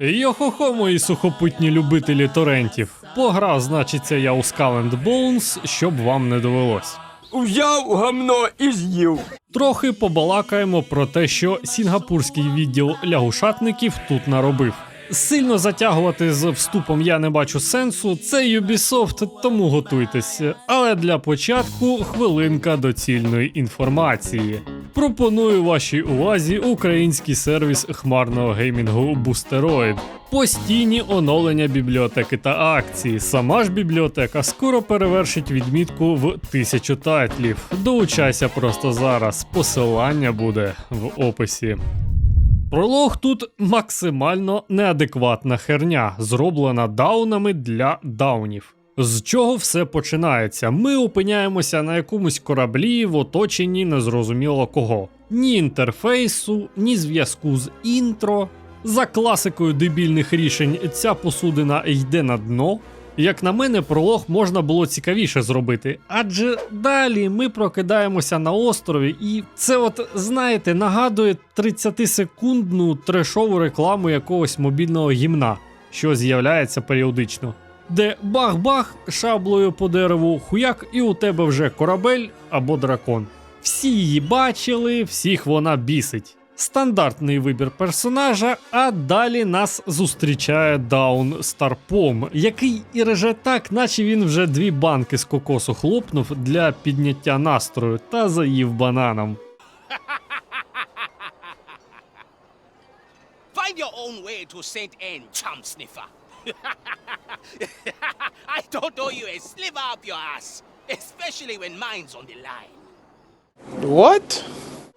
Йохохо, мої сухопутні любителі торрентів. Пограв, значиться, я у Skull and Bones, щоб вам не довелось. Взяв гамно і з'їв. Трохи побалакаємо про те, що сінгапурський відділ лягушатників тут наробив. Сильно затягувати з вступом я не бачу сенсу. Це Ubisoft, тому готуйтесь. Але для початку хвилинка доцільної інформації. Пропоную вашій увазі український сервіс хмарного геймінгу Boosteroid. Постійні оновлення бібліотеки та акції. Сама ж бібліотека скоро перевершить відмітку в тисячу тайтлів. Долучайся просто зараз. Посилання буде в описі. Пролог тут максимально неадекватна херня, зроблена даунами для даунів. З чого все починається? Ми опиняємося на якомусь кораблі в оточенні незрозуміло кого. Ні інтерфейсу, ні зв'язку з інтро. За класикою дебільних рішень ця посудина йде на дно. Як на мене, пролог можна було цікавіше зробити, адже далі ми прокидаємося на острові, і це, от знаєте, нагадує 30-секундну трешову рекламу якогось мобільного гімна, що з'являється періодично. Де бах-бах шаблею по дереву, хуяк, і у тебе вже корабель або дракон. Всі її бачили, всіх вона бісить. Стандартний вибір персонажа, а далі нас зустрічає Даун Старпом, який і реже так, наче він вже дві банки з кокосу хлопнув для підняття настрою та заїв бананом. Find your own way to St. Anne, chum sniffer. I don't owe you a sliver up your ass, especially when mine's on the line. What?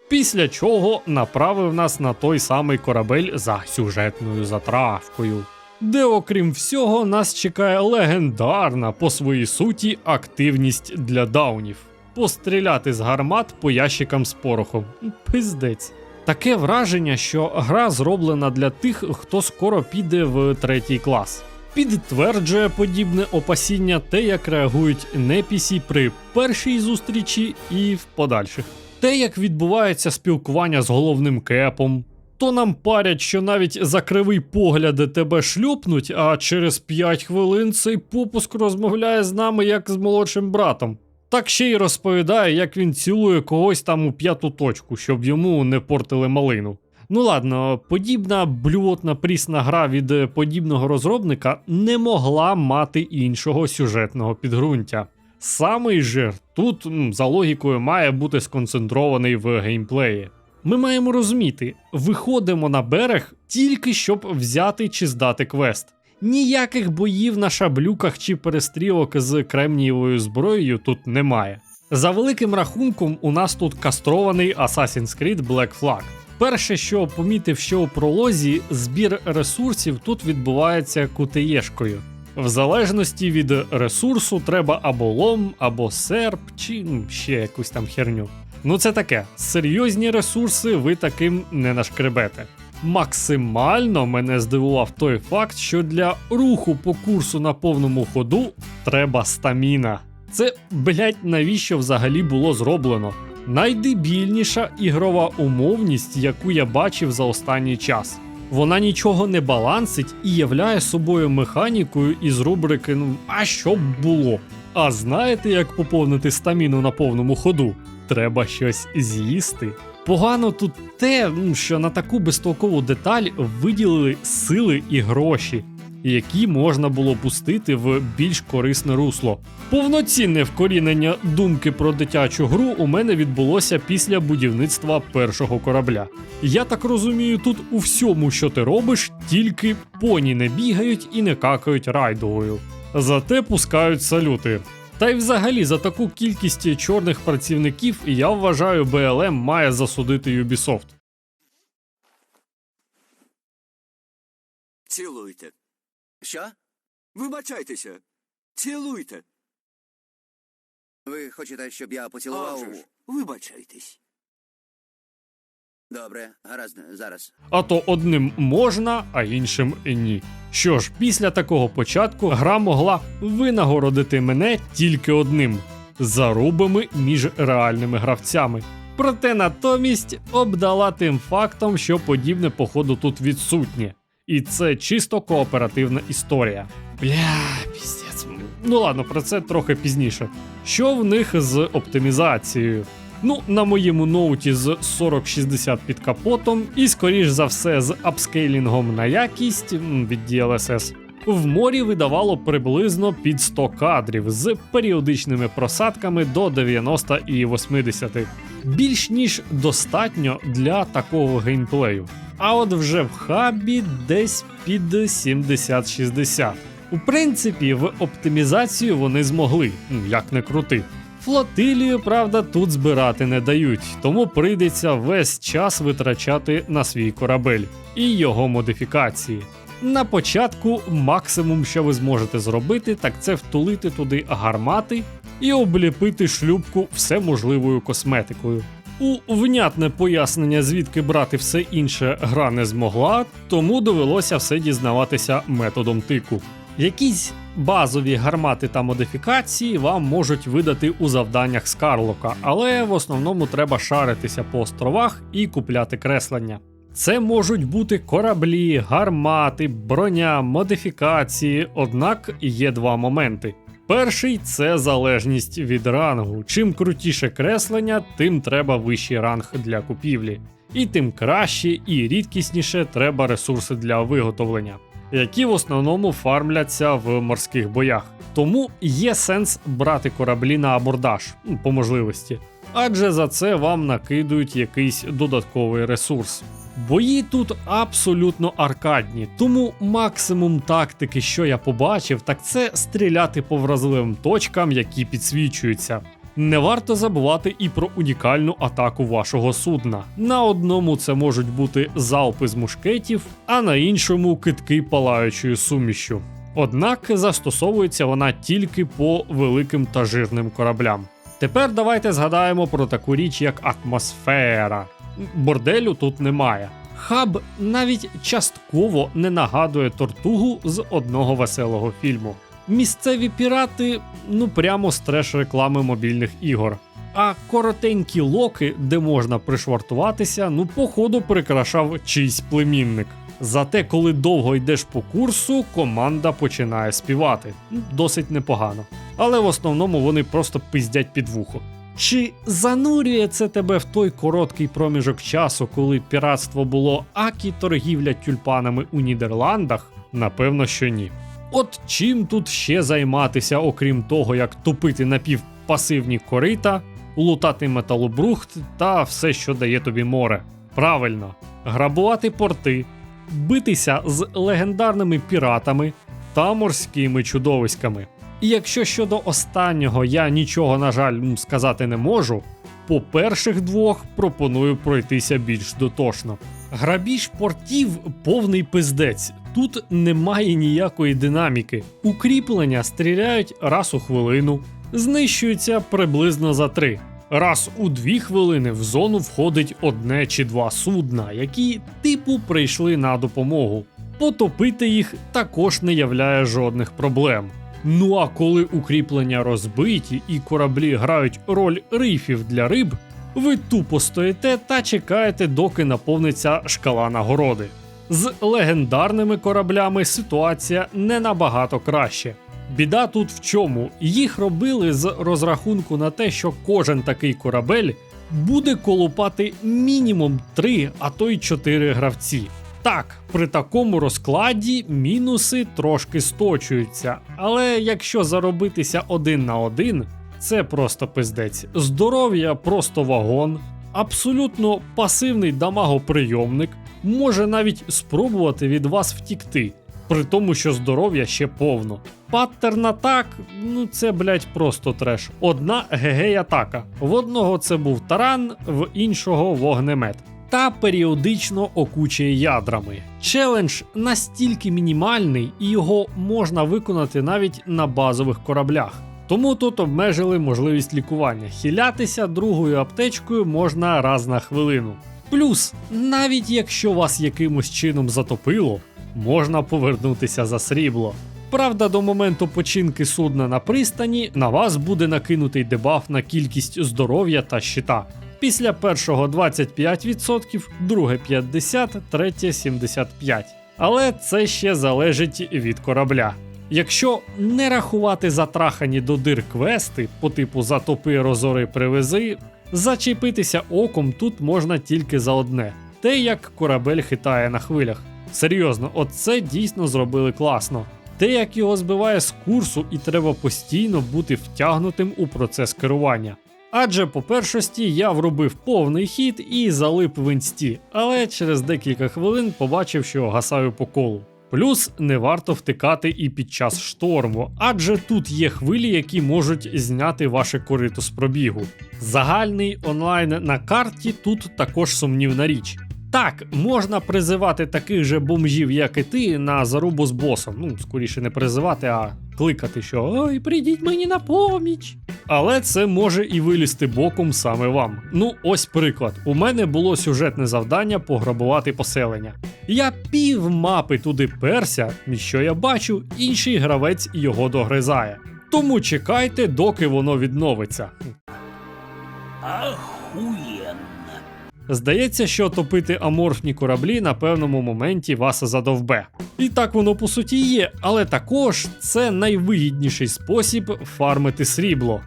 Після чого направив нас на той самий корабель за сюжетною затравкою, де, окрім всього, нас чекає легендарна по своїй суті активність для даунів. Постріляти з гармат по ящикам з порохом. Пиздець. Таке враження, що гра зроблена для тих, хто скоро піде в третій клас. Підтверджує подібне опасіння те, як реагують NPC при першій зустрічі і в подальших. Те, як відбувається спілкування з головним кепом, то нам парять, що навіть за кривий погляд тебе шлюпнуть, а через 5 хвилин цей попуск розмовляє з нами як з молодшим братом. Так ще й розповідає, як він цілує когось там у п'яту точку, щоб йому не портили малину. Ну ладно, подібна блювотна прісна гра від е, подібного розробника не могла мати іншого сюжетного підґрунтя. Самий же тут, за логікою, має бути сконцентрований в геймплеї. Ми маємо розуміти, виходимо на берег тільки щоб взяти чи здати квест. Ніяких боїв на шаблюках чи перестрілок з кремнієвою зброєю тут немає. За великим рахунком, у нас тут кастрований Assassin's Creed Black Flag. Перше, що помітив, що у пролозі збір ресурсів тут відбувається кутеєшкою. В залежності від ресурсу треба або лом, або серп, чи ну, ще якусь там херню. Ну це таке, серйозні ресурси ви таким не нашкребете. Максимально мене здивував той факт, що для руху по курсу на повному ходу треба стаміна. Це, блять, навіщо взагалі було зроблено? Найдебільніша ігрова умовність, яку я бачив за останній час. Вона нічого не балансить і являє собою механікою із рубрики Ну, а що б було? А знаєте, як поповнити стаміну на повному ходу? Треба щось з'їсти. Погано тут те, що на таку безтолкову деталь виділили сили і гроші, які можна було пустити в більш корисне русло. Повноцінне вкорінення думки про дитячу гру у мене відбулося після будівництва першого корабля. Я так розумію, тут у всьому, що ти робиш, тільки поні не бігають і не какають райдовою. Зате пускають салюти. Та й взагалі за таку кількість чорних працівників я вважаю, BLM має засудити Ubisoft. Цілуйте. Що? Вибачайтеся. Цілуйте. Ви хочете, щоб я поцілував? Вибачайтесь. Добре, гаразд, зараз. А то одним можна, а іншим ні. Що ж, після такого початку гра могла винагородити мене тільки одним зарубами між реальними гравцями. Проте натомість обдала тим фактом, що подібне походу тут відсутнє. І це чисто кооперативна історія. Бля, піздець. Ну ладно, про це трохи пізніше. Що в них з оптимізацією? Ну, на моєму ноуті з 4060 під капотом, і скоріш за все з апскейлінгом на якість від DLSS, в морі видавало приблизно під 100 кадрів з періодичними просадками до 90 і 80. Більш ніж достатньо для такого геймплею. А от вже в хабі десь під 70-60. У принципі, в оптимізацію вони змогли, як не крути. Флотилію, правда, тут збирати не дають, тому прийдеться весь час витрачати на свій корабель і його модифікації. На початку максимум, що ви зможете зробити, так це втулити туди гармати і обліпити шлюбку всеможливою косметикою. У внятне пояснення, звідки брати все інше, гра не змогла, тому довелося все дізнаватися методом тику. Якісь базові гармати та модифікації вам можуть видати у завданнях Скарлока, але в основному треба шаритися по островах і купляти креслення. Це можуть бути кораблі, гармати, броня, модифікації, однак є два моменти. Перший це залежність від рангу. Чим крутіше креслення, тим треба вищий ранг для купівлі. І тим краще і рідкісніше треба ресурси для виготовлення, які в основному фармляться в морських боях. Тому є сенс брати кораблі на абордаж ну, по можливості, адже за це вам накидують якийсь додатковий ресурс. Бої тут абсолютно аркадні, тому максимум тактики, що я побачив, так це стріляти по вразливим точкам, які підсвічуються. Не варто забувати і про унікальну атаку вашого судна. На одному це можуть бути залпи з мушкетів, а на іншому китки палаючою сумішю. Однак застосовується вона тільки по великим та жирним кораблям. Тепер давайте згадаємо про таку річ, як атмосфера. Борделю тут немає. Хаб навіть частково не нагадує тортугу з одного веселого фільму. Місцеві пірати, ну прямо з реклами мобільних ігор. А коротенькі локи, де можна пришвартуватися, ну походу прикрашав чийсь племінник. Зате, коли довго йдеш по курсу, команда починає співати. Ну, Досить непогано. Але в основному вони просто пиздять під вухо. Чи занурює це тебе в той короткий проміжок часу, коли піратство було акі торгівля тюльпанами у Нідерландах? Напевно, що ні. От чим тут ще займатися, окрім того, як тупити напівпасивні корита, лутати металобрухт та все, що дає тобі море. Правильно, грабувати порти, битися з легендарними піратами та морськими чудовиськами. І якщо щодо останнього я нічого, на жаль, сказати не можу, по перших двох пропоную пройтися більш дотошно. Грабіж портів повний пиздець. Тут немає ніякої динаміки. Укріплення стріляють раз у хвилину, знищуються приблизно за три. Раз у дві хвилини в зону входить одне чи два судна, які типу прийшли на допомогу. Потопити їх також не являє жодних проблем. Ну а коли укріплення розбиті і кораблі грають роль рифів для риб, ви тупо стоїте та чекаєте, доки наповниться шкала нагороди. З легендарними кораблями ситуація не набагато краще. Біда тут в чому? Їх робили з розрахунку на те, що кожен такий корабель буде колупати мінімум 3, а то й 4 гравці. Так, при такому розкладі мінуси трошки сточуються, але якщо заробитися один на один, це просто пиздець. Здоров'я просто вагон, абсолютно пасивний дамагоприйомник, може навіть спробувати від вас втікти, при тому, що здоров'я ще повно. Паттерн атак, ну це блять просто треш. Одна гегей атака. В одного це був таран, в іншого вогнемет. Та періодично окучує ядрами. Челендж настільки мінімальний, і його можна виконати навіть на базових кораблях. Тому тут обмежили можливість лікування. Хилятися другою аптечкою можна раз на хвилину. Плюс, навіть якщо вас якимось чином затопило, можна повернутися за срібло. Правда, до моменту починки судна на пристані на вас буде накинутий дебаф на кількість здоров'я та щита. Після першого 25%, друге 50%, третє 75%. Але це ще залежить від корабля. Якщо не рахувати затрахані до дир квести по типу затопи розори привези, зачепитися оком тут можна тільки за одне: те, як корабель хитає на хвилях. Серйозно, оце дійсно зробили класно. Те, як його збиває з курсу, і треба постійно бути втягнутим у процес керування. Адже по першості я вробив повний хід і залип в інсті, але через декілька хвилин побачив, що гасаю по колу. Плюс не варто втикати і під час шторму, адже тут є хвилі, які можуть зняти ваше корито з пробігу. Загальний онлайн на карті тут також сумнівна річ. Так, можна призивати таких же бомжів, як і ти, на зарубу з босом. Ну, скоріше не призивати, а кликати, що Ой, прийдіть мені на поміч. Але це може і вилізти боком саме вам. Ну, ось приклад. У мене було сюжетне завдання пограбувати поселення. Я пів мапи туди перся, і що я бачу, інший гравець його догризає. Тому чекайте, доки воно відновиться. Здається, що топити аморфні кораблі на певному моменті вас задовбе. І так воно по суті є, але також це найвигідніший спосіб фармити срібло.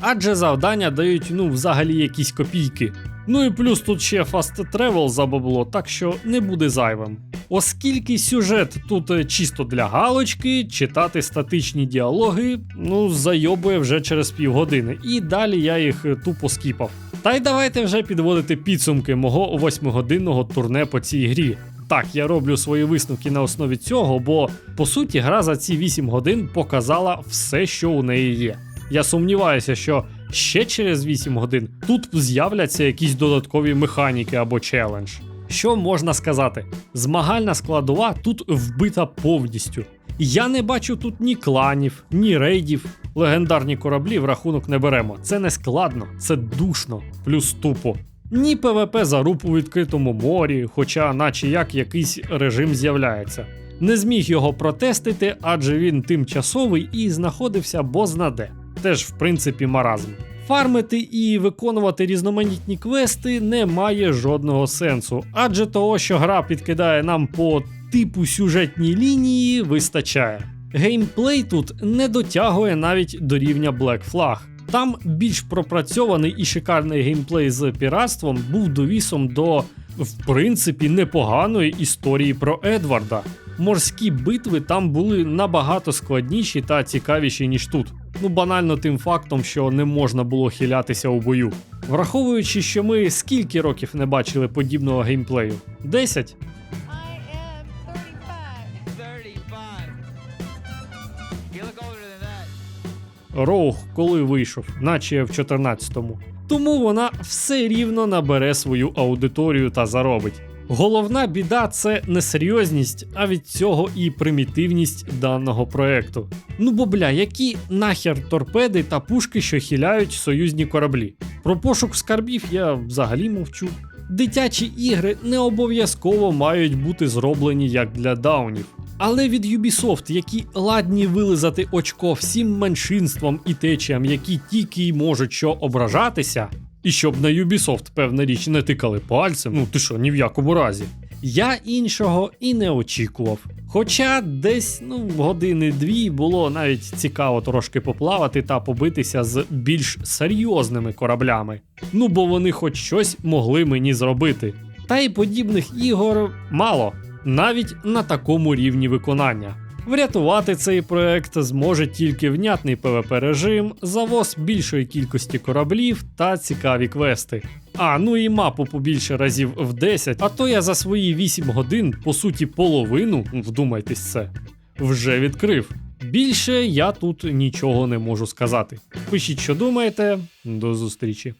Адже завдання дають ну взагалі якісь копійки. Ну і плюс тут ще fast travel за бабло, так що не буде зайвим. Оскільки сюжет тут е, чисто для галочки, читати статичні діалоги, ну, зайобує вже через півгодини, і далі я їх е, тупо скіпав. Та й давайте вже підводити підсумки мого восьмигодинного турне по цій грі. Так, я роблю свої висновки на основі цього, бо по суті гра за ці 8 годин показала все, що у неї є. Я сумніваюся, що ще через 8 годин тут з'являться якісь додаткові механіки або челендж. Що можна сказати? Змагальна складова тут вбита повністю. Я не бачу тут ні кланів, ні рейдів. Легендарні кораблі в рахунок не беремо. Це не складно, це душно, плюс тупо. Ні ПВП заруб у відкритому морі, хоча, наче як якийсь режим з'являється. Не зміг його протестити, адже він тимчасовий і знаходився бознаде. Теж, в принципі, маразм. Фармити і виконувати різноманітні квести не має жодного сенсу, адже того, що гра підкидає нам по типу сюжетній лінії, вистачає. Геймплей тут не дотягує навіть до рівня Black Flag. Там більш пропрацьований і шикарний геймплей з піратством був довісом до, в принципі, непоганої історії про Едварда. Морські битви там були набагато складніші та цікавіші, ніж тут. Ну, банально тим фактом, що не можна було хилятися у бою. Враховуючи, що ми скільки років не бачили подібного геймплею? 10? I am 35. 35. You look older than that. Роуг коли вийшов, наче в 14-му. Тому вона все рівно набере свою аудиторію та заробить. Головна біда це не серйозність, а від цього і примітивність даного проекту. Ну бо бля, які нахер торпеди та пушки, що хиляють союзні кораблі. Про пошук скарбів я взагалі мовчу. Дитячі ігри не обов'язково мають бути зроблені як для даунів. Але від Ubisoft, які ладні вилизати очко всім меншинствам і течіям, які тільки й можуть що ображатися, і щоб на Ubisoft, певна річ, не тикали пальцем, ну ти що, ні в якому разі. Я іншого і не очікував. Хоча десь ну, години-дві було навіть цікаво трошки поплавати та побитися з більш серйозними кораблями. Ну бо вони хоч щось могли мені зробити. Та й подібних ігор мало, навіть на такому рівні виконання. Врятувати цей проект зможе тільки внятний PvP режим, завоз більшої кількості кораблів та цікаві квести. А ну і мапу побільше разів в 10, а то я за свої 8 годин, по суті, половину, вдумайтесь це, вже відкрив. Більше я тут нічого не можу сказати. Пишіть, що думаєте. До зустрічі.